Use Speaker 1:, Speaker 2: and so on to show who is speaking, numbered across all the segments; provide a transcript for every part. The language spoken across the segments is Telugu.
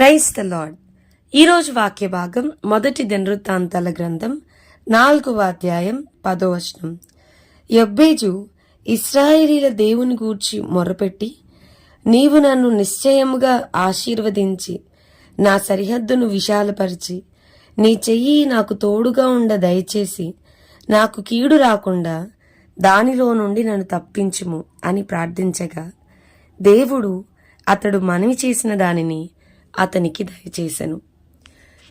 Speaker 1: ప్రైస్ ద లాడ్ ఈరోజు వాక్య భాగం మొదటి దినవృత్తాంతాల గ్రంథం నాలుగవ అధ్యాయం పదో వచనం. యొబ్బేజు ఇస్రాయేలీల దేవుని గూర్చి మొరపెట్టి నీవు నన్ను నిశ్చయముగా ఆశీర్వదించి నా సరిహద్దును విశాలపరిచి నీ చెయ్యి నాకు తోడుగా ఉండ దయచేసి నాకు కీడు రాకుండా దానిలో నుండి నన్ను తప్పించుము అని ప్రార్థించగా దేవుడు అతడు మనవి చేసిన దానిని అతనికి దయచేశాను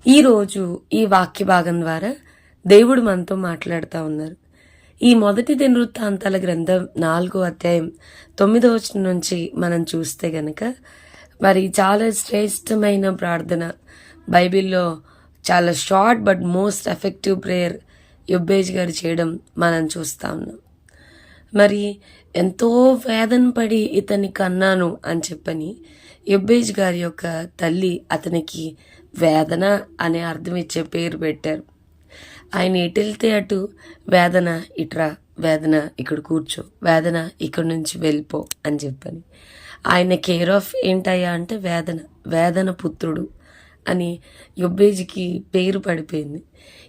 Speaker 1: ఈరోజు ఈ వాక్య భాగం ద్వారా దేవుడు మనతో మాట్లాడుతూ ఉన్నారు. ఈ మొదటి దినవృత్తాంతాల గ్రంథం నాలుగో అధ్యాయం తొమ్మిదో వచ్చిన నుంచి మనం చూస్తే గనక మరి చాలా శ్రేష్టమైన ప్రార్థన. బైబిల్లో చాలా short but most effective prayer Jabez గారు చేయడం మనం చూస్తా ఉన్నాం. మరి ఎంతో వేదన పడి ఇతన్ని కన్నాను అని చెప్పని యుబ్బేజ్ గారి యొక్క తల్లి అతనికి వేదన అనే అర్థం ఇచ్చే పేరు పెట్టారు. ఆయన ఎటు వెళ్తే అటు వేదన ఇట్రా వేదన ఇక్కడ కూర్చో వేదన ఇక్కడ నుంచి వెళ్ళిపో అని చెప్పని. ఆయన కేర్ ఆఫ్ ఏంటయ్యా అంటే వేదన వేదన పుత్రుడు అని యుబ్బేజ్కి పేరు పడిపోయింది.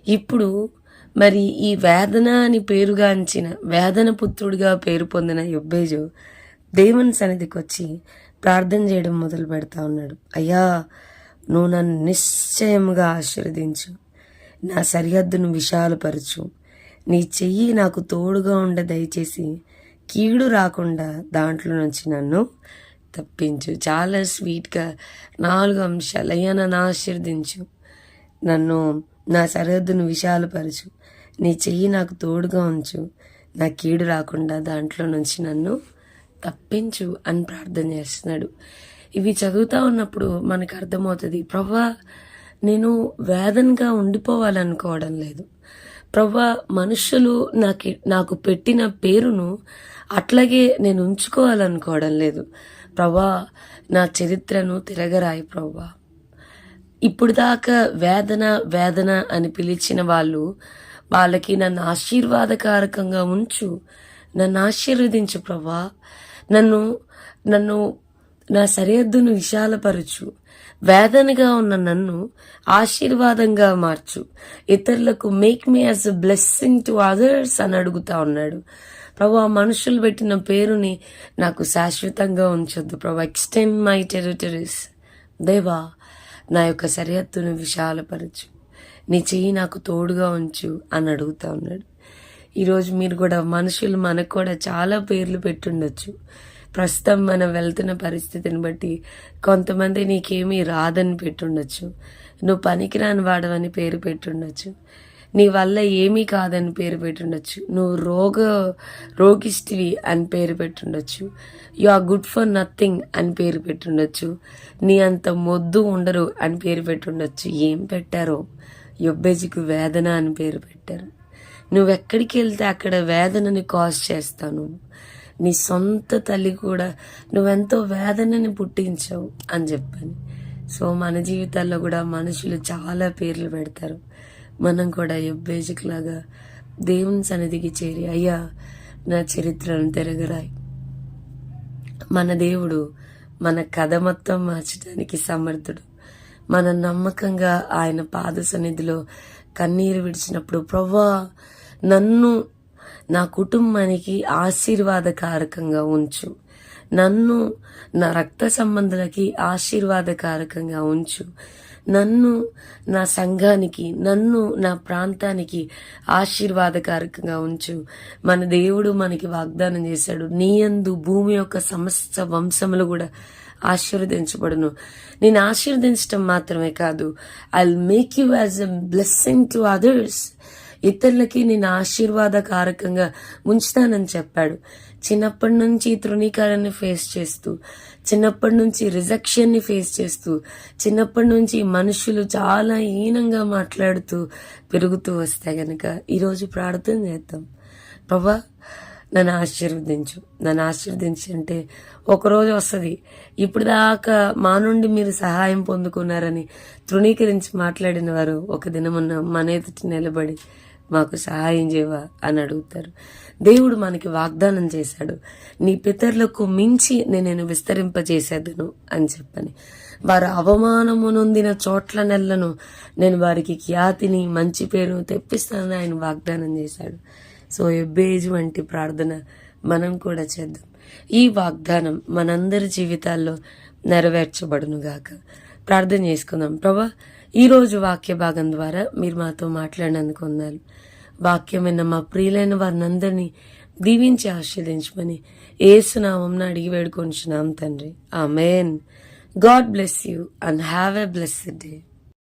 Speaker 1: ఇప్పుడు మరి ఈ వేదన అని పేరుగాంచిన వేదన పుత్రుడిగా పేరు పొందిన యుబ్బేజు దేవుని సన్నిధికి వచ్చి ప్రార్థన చేయడం మొదలు పెడతా ఉన్నాడు. అయ్యా నువ్వు నన్ను నిశ్చయముగా ఆశీర్వదించు. నా సరిహద్దును విశాలపరచు. నీ చెయ్యి నాకు తోడుగా ఉండ దయచేసి కీడు రాకుండా దాంట్లో నుంచి నన్ను తప్పించు. చాలా స్వీట్గా నాలుగు అంశాలు అయ్యా నన్ను ఆశీర్వదించు. నన్ను నా సరిహద్దును విశాలపరచు. నీ చెయ్యి నాకు తోడుగా ఉంచు. నా కీడు రాకుండా దాంట్లో నుంచి నన్ను తప్పించు అని ప్రార్థన చేస్తున్నాడు. ఇవి చదువుతా ఉన్నప్పుడు మనకు అర్థమవుతుంది ప్రభా నేను వేదనగా ఉండిపోవాలనుకోవడం లేదు. ప్రభా మనుషులు నాకు నాకు పెట్టిన పేరును అట్లాగే నేను ఉంచుకోవాలనుకోవడం లేదు. ప్రభా నా చరిత్రను తిరగరాయి ప్రభా. ఇప్పుడు దాకా వేదన వేదన అని పిలిచిన వాళ్ళు వాళ్ళకి నన్ను ఆశీర్వాదకారకంగా ఉంచు నన్ను ఆశీర్వదించు ప్రభా. నన్ను నన్ను నా సరిహద్దును విశాలపరచు. వేదనగా ఉన్న నన్ను ఆశీర్వాదంగా మార్చు. ఇతరులకు make me as a blessing to others అని అడుగుతా ఉన్నాడు. ప్రభా మనుషులు పెట్టిన పేరుని నాకు శాశ్వతంగా ఉంచొద్దు. ప్రభా ఎక్స్టెండ్ మై టెరిటరీస్ దేవా నా యొక్క సరిహద్దును విశాలపరచు. నీ చెయ్యి నాకు తోడుగా ఉంచు అని అడుగుతా ఉన్నాడు. ఈరోజు మీరు కూడా మనుషులు మనకు కూడా చాలా పేర్లు పెట్టుండొచ్చు. ప్రస్తుతం మనం వెళ్తున్న పరిస్థితిని బట్టి కొంతమంది నీకేమీ రాదని పెట్టుండొచ్చు. నువ్వు పనికిరాని వాడవని పేరు పెట్టుండొచ్చు. నీ వల్ల ఏమీ కాదని పేరు పెట్టుండొచ్చు. నువ్వు రోగ రోగిష్టివి అని పేరు పెట్టుండొచ్చు. You are good for nothing అని పేరు పెట్టుండొచ్చు. నీ అంత మొద్దు ఉండరు అని పేరు పెట్టుండొచ్చు. ఏం పెట్టారో? యొబ్బేజికి వేదన అని పేరు పెట్టారు. నువ్వెక్కడికి వెళ్తే అక్కడ వేదనని కాజ్ చేస్తాను. నీ సొంత తల్లి కూడా నువ్వెంతో వేదనని పుట్టించావు అని చెప్పాను. సో మన జీవితాల్లో కూడా మనుషులు చాలా పేర్లు పెడతారు. మనం కూడా ఎబ్బేజిక్ లాగా దేవుని సన్నిధికి చేరి అయ్యా నా చరిత్రను తిరగరాయి. మన దేవుడు మన కథ మొత్తం మార్చడానికి సమర్థుడు. మన నమ్మకంగా ఆయన పాద సన్నిధిలో కన్నీరు విడిచినప్పుడు ప్రవ్వా నన్ను నా కుటుంబానికి ఆశీర్వాదకారకంగా ఉంచు. నన్ను నా రక్త సంబంధులకి ఆశీర్వాదకారకంగా ఉంచు. నన్ను నా సంఘానికి నన్ను నా ప్రాంతానికి ఆశీర్వాదకారకంగా ఉంచు. మన దేవుడు మనకి వాగ్దానం చేశాడు. నీయందు భూమి యొక్క సమస్త వంశములు కూడా ఆశీర్వదించబడును. నేను ఆశీర్వదించడం మాత్రమే కాదు I make you as a blessing to others ఇతరులకి నేను ఆశీర్వాదకారకంగా ఉంచుతానని చెప్పాడు. చిన్నప్పటి నుంచి తృణీకారాన్ని ఫేస్ చేస్తూ చిన్నప్పటి నుంచి రిజెక్షన్ని ఫేస్ చేస్తూ చిన్నప్పటి నుంచి మనుషులు చాలా హీనంగా మాట్లాడుతూ పెరుగుతూ వస్తే గనక ఈరోజు ప్రార్థన చేద్దాం. ప్రభా నన్ను ఆశీర్వదించు. నన్ను ఆశీర్వదించి అంటే ఒకరోజు వస్తుంది. ఇప్పుడు దాకా మా నుండి మీరు సహాయం పొందుకున్నారని తృణీకరించి మాట్లాడిన వారు ఒక దినమున్న మన ఎదుటి నిలబడి మాకు సహాయం చేయవా అని అడుగుతారు. దేవుడు మనకి వాగ్దానం చేశాడు. నీ పితరులకు మించి నేను విస్తరింపజేసేదను అని చెప్పని. వారు అవమానము నొందిన చోట్ల నెలను నేను వారికి ఖ్యాతిని మంచి పేరు తెప్పిస్తానని ఆయన వాగ్దానం చేశాడు. సో ఎబ్బేజ్ వంటి ప్రార్థన మనం కూడా చేద్దాం. ఈ వాగ్దానం మనందరి జీవితాల్లో నెరవేర్చబడును గాక ప్రార్థన చేసుకుందాం. ప్రభా ఈరోజు వాక్య భాగం ద్వారా మీరు మాతో మాట్లాడినందుకు వాక్యం విన్న మా ప్రియులైన వారినందరినీ దీవించి ఆశీర్దించమని ఏసునామం అడిగి వేడుకొంచున్నాం తండ్రి. Amen God bless you and have a blessed day.